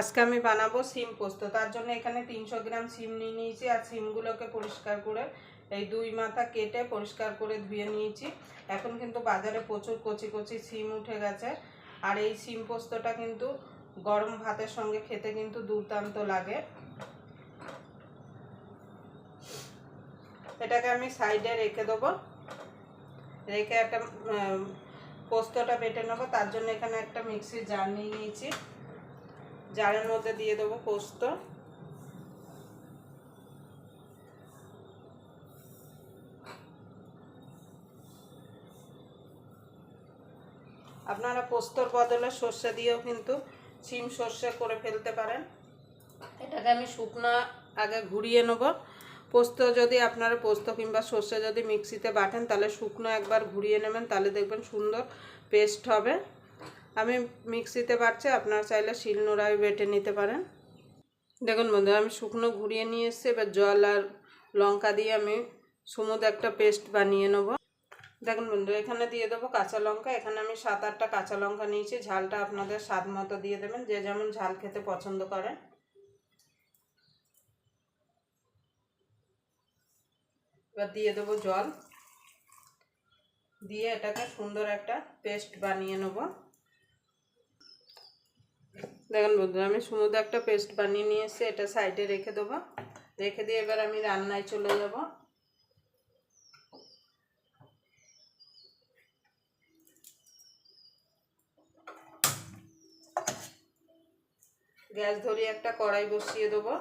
আজকে আমি বানাবো সিম পোস্ত। তার জন্য এখানে তিনশো গ্রাম সিম নিয়ে নিয়েছি আর সিমগুলোকে পরিষ্কার করে, এই দুই মাথা কেটে পরিষ্কার করে ধুয়ে নিয়েছি। এখন কিন্তু বাজারে প্রচুর কচি কচি সিম উঠে গেছে। আর এই সিম পোস্তটা কিন্তু গরম ভাতের সঙ্গে খেতে কিন্তু দুর্দান্ত লাগে। এটাকে আমি সাইডে রেখে দেবো। রেখে একটা পোস্তটা বেটে নেব। তার জন্য এখানে একটা মিক্সির জার নিয়ে নিয়েছি। জারের মধ্যে দিয়ে দেবো পোস্ত। আপনারা পোস্তর বদলে সর্ষে দিয়েও কিন্তু সিম সর্ষে করে ফেলতে পারেন। এটাকে আমি শুকনা আগে ঘুরিয়ে নেব। পোস্ত যদি আপনারা পোস্ত কিংবা সর্ষে যদি মিক্সিতে বাটেন, তাহলে শুকনো একবার ঘুরিয়ে নেবেন, তাহলে দেখবেন সুন্দর পেস্ট হবে। আমি মিক্সিতে বাটছি আপনারা চাইলে শিলনোড়ায় বেটে নিতে পারেন। দেখুন বন্ধু আমি শুকনো ঘুরিয়ে নিয়ে এসেছি, এবার জল আর লঙ্কা দিয়ে আমি সমুদ একটা পেস্ট বানিয়ে নেব। দেখুন বন্ধু এখানে দিয়ে দেবো কাঁচা লঙ্কা, এখানে আমি সাত আটটা কাঁচা লঙ্কা নিয়েছি, ঝালটা আপনাদের স্বাদ মতো দিয়ে দেবেন, যে যেমন ঝাল খেতে পছন্দ করেন। এবার দিয়ে দেবো জল, দিয়ে এটাকে সুন্দর একটা পেস্ট বানিয়ে নেব। দেখুন বন্ধু আমি সমুদ্র একটা পেস্ট বানিয়ে নিয়ে এসে এটা সাইডে রেখে দেবো। রেখে দিয়ে এবার আমি রান্নায় চলে যাব। গ্যাস ধরিয়ে একটা কড়াই বসিয়ে দেবো।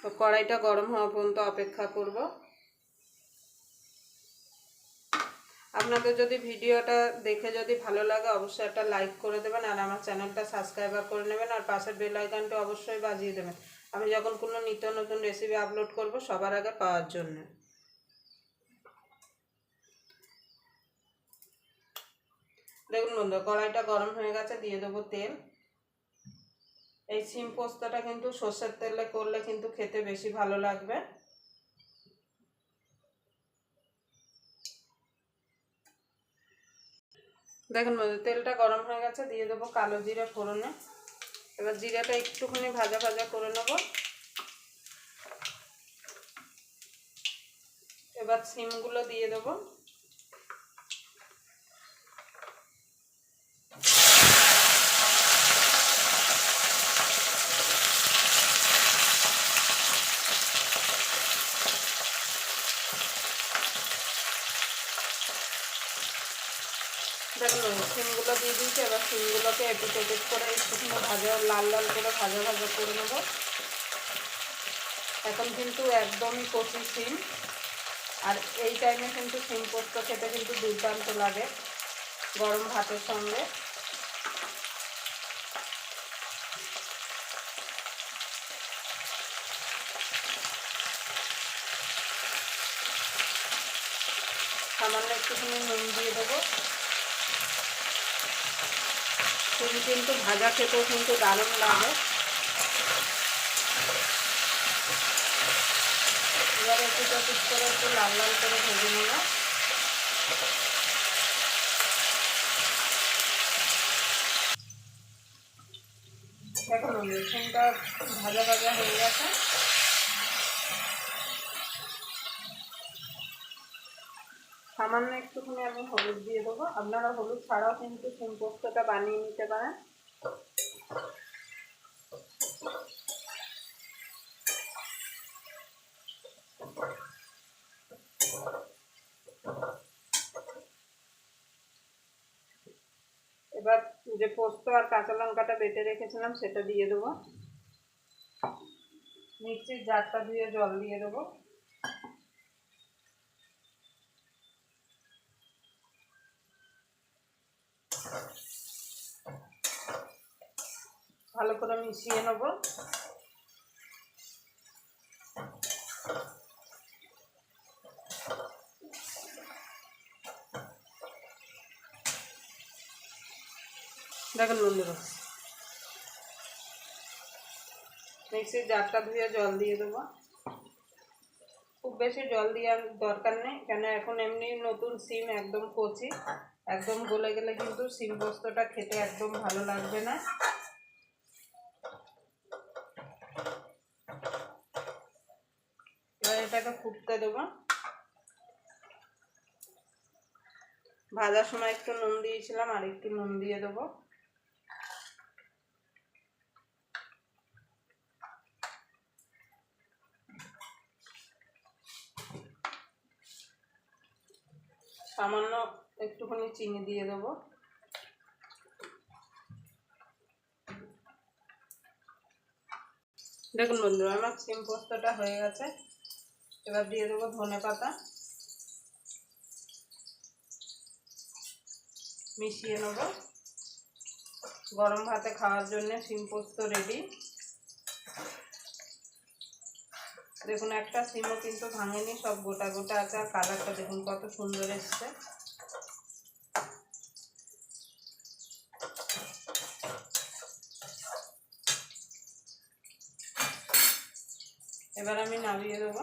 তো কড়াইটা গরম হওয়া পর্যন্ত অপেক্ষা করব। আপনাদের যদি ভিডিওটা দেখে যদি ভালো লাগে, অবশ্যই একটা লাইক করে দেবেন আর আমার চ্যানেলটা সাবস্ক্রাইবার করে নেবেন আর পাশের বেল আইকনটা অবশ্যই বাজিয়ে দেবেন। আমি যখন কোনো নিত্য নতুন রেসিপি আপলোড করব সবার আগে পাওয়ার জন্য। দেখুন বন্ধু কড়াইটা গরম হয়ে গেছে, দিয়ে দেবো তেল। এই সিম পোস্তটা কিন্তু সর্ষের তেলে করলে কিন্তু খেতে বেশি ভালো লাগবে। দেখুন বন্ধু তেলটা গরম হয়ে গেছে, দিয়ে দেবো কালো জিরা ফোড়নে। এবার জিরাটা একটুখানি ভাজা ভাজা করে নেব। এবার সিমগুলো দিয়ে দেবো। দেখুন সিমগুলো দিয়ে দিয়েছি। এবার সিমগুলোকে এপিট এপিট করে একটুখানি ভাজা, লাল লাল করে ভাজা ভাজা করে নেব। এখন কিন্তু একদমই কচি সিম আর এই টাইমে কিন্তু সিম পোস্ত খেতে কিন্তু দুর্দান্ত লাগে গরম ভাতের সঙ্গে। সামান্য একটুখানি নুন দিয়ে দেবো। সিম কিন্তু ভাজা খেতেও কিন্তু দারুণ লাগে। এবার একটু চপিস করে একটু লাল লাল করে ভেজে নেব। দেখুন সিমটা ভাজা ভাজা হয়ে গেছে। সামান্য একটুখানি আমি হলুদ দিয়ে দেবো। আপনারা হলুদ ছাড়াও কিন্তু সিম পোস্তটা বানিয়ে নিতে পারেন। এবার যে পোস্ত আর কাঁচা লঙ্কাটা বেটে রেখেছিলাম, সেটা দিয়ে দেবো। মিক্সির জারটা দিয়ে জল দিয়ে দেবো ভালো করে মিশিয়ে নেব। দেখুন বন্ধুরা। মিক্সির জারটা ধুয়ে জল দিয়ে দেবো। খুব বেশি জল দেওয়ার দরকার নেই কেন এখন এমনি নতুন সিম একদম কচি। একদম গলে গেলে কিন্তু সিম পোস্তটা খেতে একদম ভালো লাগবে না এবার ফুটতে দেবো। ভাজার সময় একটু নুন দিয়েছিলাম, আর একটু নুন দিয়ে দেবো। সামান্য একটুখানি চিনি দিয়ে দেবো। দেখুন বন্ধুরা, আমার সিম পোস্তটা হয়ে গেছে। এবার দিয়ে দেবো ধনে পাতা। মিশিয়ে নেব। গরম ভাতে খাওয়ার জন্য সিম পোস্ত রেডি দেখুন, একটা সিমও কিন্তু ভাঙেনি, সব গোটা গোটা আছে। আর কালারটা দেখুন, কত সুন্দর এসছে। এবার আমি নামিয়ে দেবো।